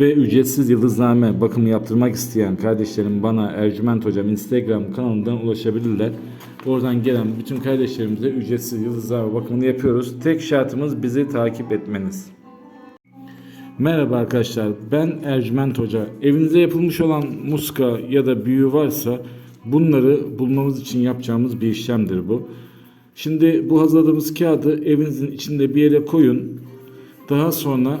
Ve ücretsiz yıldızname bakımı yaptırmak isteyen kardeşlerim bana Ercüment Hocam Instagram kanalından ulaşabilirler. Oradan gelen bütün kardeşlerimize ücretsiz yıldızname bakımını yapıyoruz. Tek şartımız bizi takip etmeniz. Merhaba arkadaşlar ben Ercüment Hoca. Evinize yapılmış olan muska ya da büyü varsa bunları bulmamız için yapacağımız bir işlemdir bu. Şimdi bu hazırladığımız kağıdı evinizin içinde bir yere koyun. Daha sonra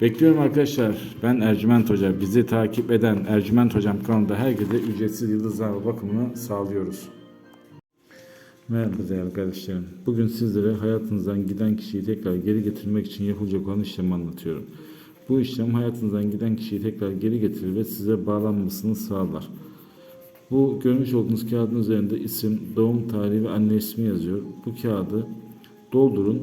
Bekliyorum arkadaşlar. Ben Ercüment Hoca. Bizi takip eden Ercüment Hocam kanalında herkese ücretsiz yıldızlama bakımını sağlıyoruz. Merhaba değerli kardeşlerim. Bugün sizlere hayatınızdan giden kişiyi tekrar geri getirmek için yapılacak olan işlemi anlatıyorum. Bu işlem hayatınızdan giden kişiyi tekrar geri getirir ve size bağlanmasını sağlar. Bu görmüş olduğunuz kağıdın üzerinde isim, doğum tarihi ve anne ismi yazıyor. Bu kağıdı doldurun